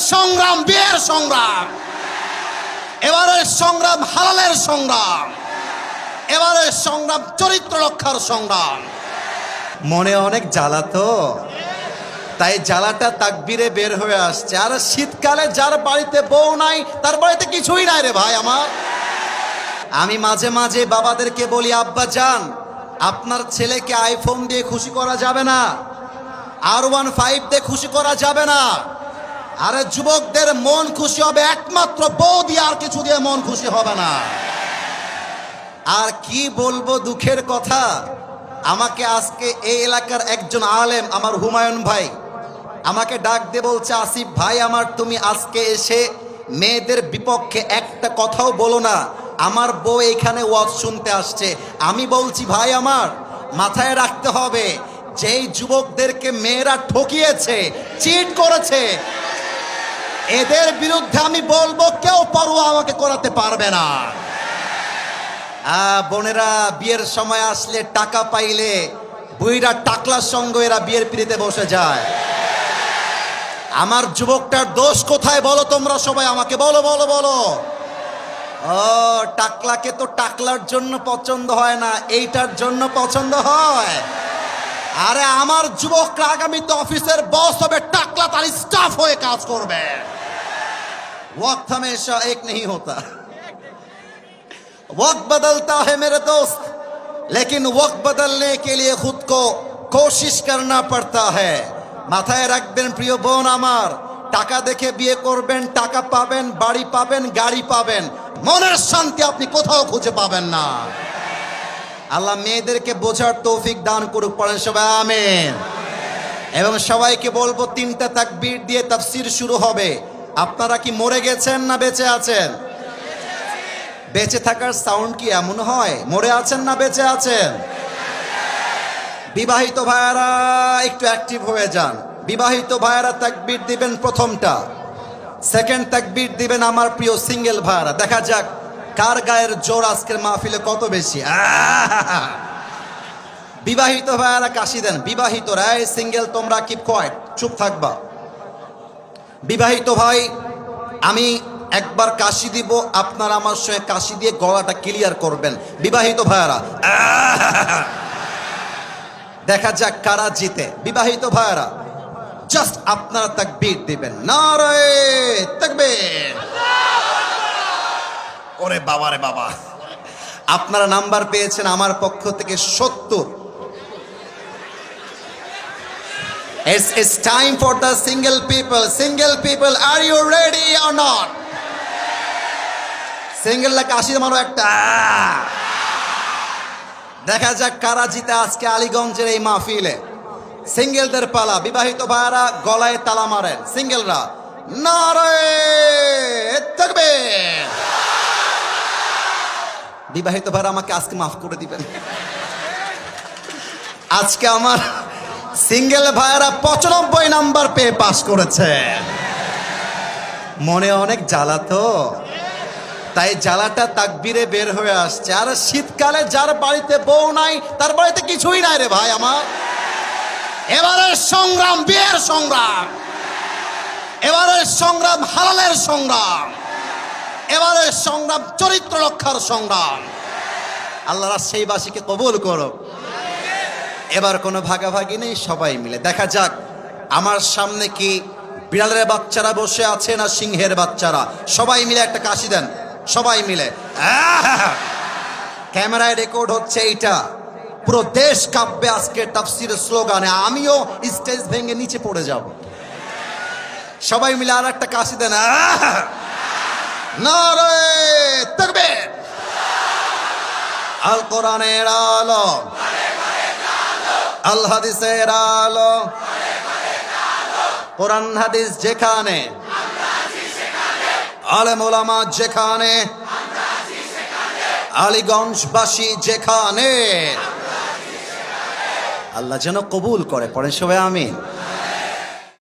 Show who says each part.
Speaker 1: সংগ্রাম, বিয়ের সংগ্রাম। এবারের সংগ্রাম হালালের সংগ্রাম। এবারের সংগ্রাম চরিত্র রক্ষার সংগ্রাম। মনে অনেক জ্বালা তো। তাই জ্বালাটা তাকবিরে বের হয়ে আসছে। আর শীতকালে যার বাড়িতে বউ নাই, তার বাড়িতে কিছুই নাই রে ভাই আমার। আমি মাঝে মাঝে বাবাদেরকে বলি, আব্বা যান, আপনার ছেলেকে আইফোন দিয়ে খুশি করা যাবে না। আর ওয়ান ফাইভ দিয়ে খুশি করা যাবে না। আরে যুবকদের মন খুশি হবে, একমাত্র বউ দিয়ে আর কিছু দিয়ে মন খুশি হবে না। আর কি বলব দুঃখের কথা? আমাকে আজকে এই এলাকার একজন আলেম, আমার হুমায়ুন ভাই, আমাকে ডাক দিয়ে বলছে, আসিফ ভাই আমার, তুমি আজকে এসে মেয়েদের বিপক্ষে একটা কথাও বলো না। আমার বউ এখানে ওয়াজ শুনতে আসছে। আমি বলছি, ভাই আমার, মাথায় রাখতে হবে, যেই যুবকদেরকে মেয়েরা ঠকিয়েছে, চিট করেছে এদের বিরুদ্ধে আমি বলব, কেউ পরোয়া আমাকে করাতে পারবে না। বোনেরা, বিয়ের সময় আসলে টাকা পাইলে বুইরা টাকলার সঙ্গে এরা বিয়ের পিড়িতে বসে যায়। আমার যুবকটার দোষ কোথায় বলো তোমরা সবাই আমাকে? বলো বলো বলো। ও, টাকলাকে তো টাকলার জন্য পছন্দ হয় না, এইটার জন্য পছন্দ হয়। আরে আমার যুবকরা আগামীতে অফিসের বস হবে টাকলা তার স্টাফ হয়ে কাজ করবে वक्त हमेशा एक नहीं होता वक्त बदलता है मेरे दोस्त लेकिन वक्त बदलने के लिए खुद को कोशिश करना पड़ता है মাথায় রাখবেন প্রিয় বোন আমার টাকা দেখে বিয়ে করবেন টাকা পাবেন বাড়ি পাবেন গাড়ি পাবেন মনের শান্তি আপনি কোথাও খুঁজে পাবেন না আল্লাহ মেয়েদেরকে বোঝার তৌফিক দান করুক পড়েন সবাই আমেন এবং সবাইকে বলব তিনটা তাকবীর দিয়ে তাফসির শুরু হবে। আপনারা কি মরে গেছেন না বেঁচে আছেন? বেঁচে থাকার সাউন্ড কি এমন হয়? মরে আছেন না বেঁচে আছেন? বিবাহিত ভাইয়ারা, একটু অ্যাক্টিভ হয়ে যান। বিবাহিত ভাইয়ারা তাকবীর দিবেন প্রথমটা। সেকেন্ড তাকবীর দিবেন আমার প্রিয় সিঙ্গেল ভাইয়ারা। দেখা যাক কার গায়ের জোর আজকের মাহফিলে কত বেশি। আহ! বিবাহিত ভাইয়ারা কাশি দেন। বিবাহিত রায় সিঙ্গেল, তোমরা কিপ কোয়াইট চুপ থাকবা। বিবাহিত ভাই, আমি একবার কাশি দিব, আপনারা আমার সঙ্গে কাশি দিয়ে গলাটা ক্লিয়ার করবেন। বিবাহিত ভাইয়ারা, দেখা যাক কারা জিতে। বিবাহিত ভাইয়ারা জাস্ট আপনারা তাকবীর দিবেন। নারে তাকবীর। ওরে বাবা রে বাবা। আপনারা নাম্বার পেয়েছেন আমার পক্ষ থেকে সত্তর। It's, it's time for the single people. Single people, are you ready or not? Single lakh আশি মারো একটা। দেখা যাক কারা জিতে আজকে আলীগঞ্জের এই মাহফিলে। সিঙ্গেলদের পালা বিবাহিত ভাইয়ারা গলায় তালা মারেন। সিঙ্গেলরা নারে থাকবে। বিবাহিত ভাইরা আমাকে আজকে মাফ করে দিবেন। আজকে আমার সিঙ্গেল ভাইয়েরা পঁচানব্বই নাম্বার পেয়ে পাশ করেছে। মনে অনেক জ্বালা তো? তাই জ্বালাটা তাকবিরে বের হয়ে আসছে। আর শীতকালে যার বাড়িতে বউ নাই, তার বাড়িতে কিছুই নাই রে ভাই আমার। এবারের সংগ্রাম, বিয়ের সংগ্রাম। এবারের সংগ্রাম, হালালের সংগ্রাম। এবারের সংগ্রাম, চরিত্র রক্ষার সংগ্রাম। আল্লাহ রাজশাহীবাসীকে কবুল করো এবার কোনো ভাগাভাগি নেই, সবাই মিলে। দেখা যাক, আমার সামনে কি বিড়ালের বাচ্চারা বসে আছে না সিংহের বাচ্চারা? সবাই মিলে একটা কাশি দেন, সবাই মিলে! ক্যামেরায় রেকর্ড হচ্ছে এইটা। পুরো দেশ কাঁপবে আজকে তাফসির স্লোগানে, আমিও স্টেজ ভেঙে নিচে পড়ে যাব। সবাই মিলে আর একটা কাশি দেন। আল কোরআনের আলো। আল হাদিসের আলো। কোরআন হাদিস যেখানে, আলেম ওলামা যেখানে, আলিগঞ্জবাসী যেখানে। আল্লাহ যেন কবুল করে পরে সবাই আমিন।